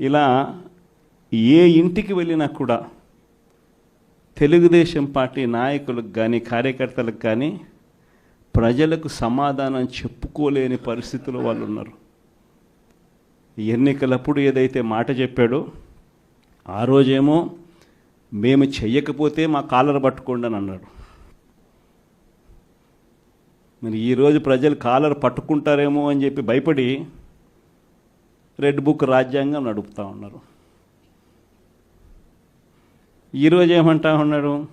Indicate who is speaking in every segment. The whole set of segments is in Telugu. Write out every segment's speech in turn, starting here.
Speaker 1: ఇలా ఏ ఇంటికి వెళ్ళినా కూడా తెలుగుదేశం పార్టీ నాయకులకు కానీ కార్యకర్తలకు కానీ ప్రజలకు సమాధానం చెప్పుకోలేని పరిస్థితుల్లో వాళ్ళు ఉన్నారు. ఎన్నికలప్పుడు ఏదైతే మాట చెప్పాడో ఆ రోజేమో మేము చెయ్యకపోతే మా కాలర్ పట్టుకోండి అని అన్నాడు. మరి ఈరోజు ప్రజలు కాలర్ పట్టుకుంటారేమో అని చెప్పి భయపడి రెడ్ బుక్ రాజ్యాంగం నడుపుతా ఉన్నారు. ఈరోజు ఏమంటా ఉన్నారు?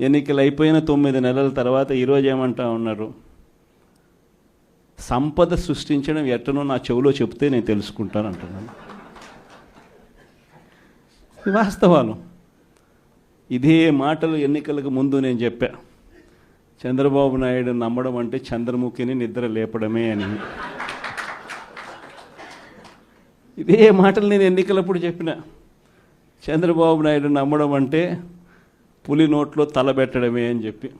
Speaker 1: ఎన్నికలు అయిపోయిన తొమ్మిది నెలల తర్వాత ఈరోజు ఏమంటా ఉన్నారు? సంపద సృష్టించడం ఎట్టనో నా చెవిలో చెప్తే నేను తెలుసుకుంటాను అంటున్నాను. వాస్తవాలు. ఇదే మాటలు ఎన్నికలకు ముందు నేను చెప్పా. చంద్రబాబు నాయుడు నమ్మడం అంటే చంద్రముఖిని నిద్ర లేపడమే అని. ఇదే మాటలు నేను ఎన్నికలప్పుడు చెప్పిన. చంద్రబాబు నాయుడు నమ్మడం అంటే పులి నోట్లో తలబెట్టడమే అని చెప్పి.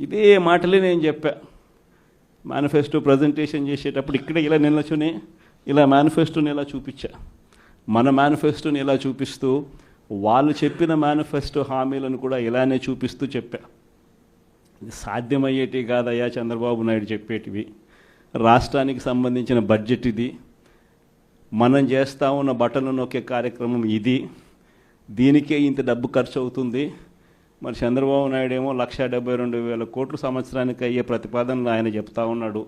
Speaker 1: ఇదే మాటలే నేను చెప్పా. మేనిఫెస్టో ప్రజెంటేషన్ చేసేటప్పుడు ఇక్కడ ఇలా నిల్చుని ఇలా మేనిఫెస్టోని ఇలా చూపించా? మన మేనిఫెస్టోని ఇలా చూపిస్తూ వాళ్ళు చెప్పిన మేనిఫెస్టో హామీలను కూడా ఇలానే చూపిస్తూ చెప్పా. సాధ్యమయ్యేటివి కాదయ్యా చంద్రబాబు నాయుడు చెప్పేటివి. రాష్ట్రానికి సంబంధించిన బడ్జెట్ ఇది. మనం చేస్తా ఉన్న బట్టలు నొక్కే కార్యక్రమం ఇది. దీనికే ఇంత డబ్బు ఖర్చు అవుతుంది. మరి చంద్రబాబు నాయుడు ఏమో లక్ష డెబ్బై రెండు వేల కోట్లు సంవత్సరానికి అయ్యే ప్రతిపాదనలు ఆయన చెప్తా ఉన్నాడు.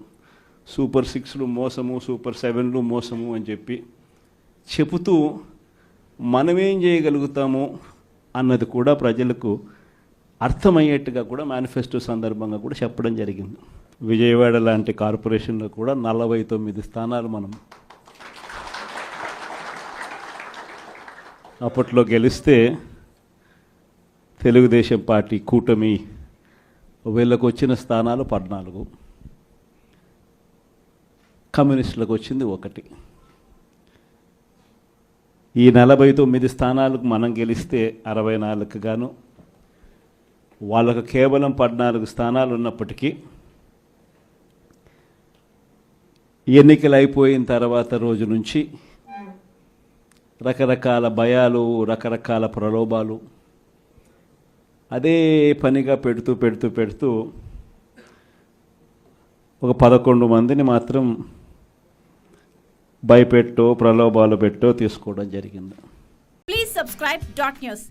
Speaker 1: సూపర్ సిక్స్లు మోసము సూపర్ సెవెన్లు మోసము అని చెప్పి చెబుతూ మనమేం చేయగలుగుతాము అన్నది కూడా ప్రజలకు అర్థమయ్యేట్టుగా కూడా మేనిఫెస్టో సందర్భంగా కూడా చెప్పడం జరిగింది. విజయవాడ లాంటి కార్పొరేషన్లో కూడా నలభై తొమ్మిది స్థానాలు మనం అప్పట్లో గెలిస్తే తెలుగుదేశం పార్టీ కూటమి వీళ్ళకు వచ్చిన స్థానాలు పద్నాలుగు. కమ్యూనిస్టులకు వచ్చింది ఒకటి. ఈ నలభై తొమ్మిది స్థానాలకు మనం గెలిస్తే అరవై నాలుగు గాను వాళ్ళకు కేవలం పద్నాలుగు స్థానాలు ఉన్నప్పటికీ ఎన్నికలు అయిపోయిన తర్వాత రోజు నుంచి రకరకాల భయాలు రకరకాల ప్రలోభాలు. అదే పనిగా పెడుతూ పెడుతూ పెడుతూ ఒక పదకొండు మందిని మాత్రం భయపెట్టో ప్రలోభాలు పెట్టో తీసుకోవడం జరిగింది.
Speaker 2: Please subscribe dot news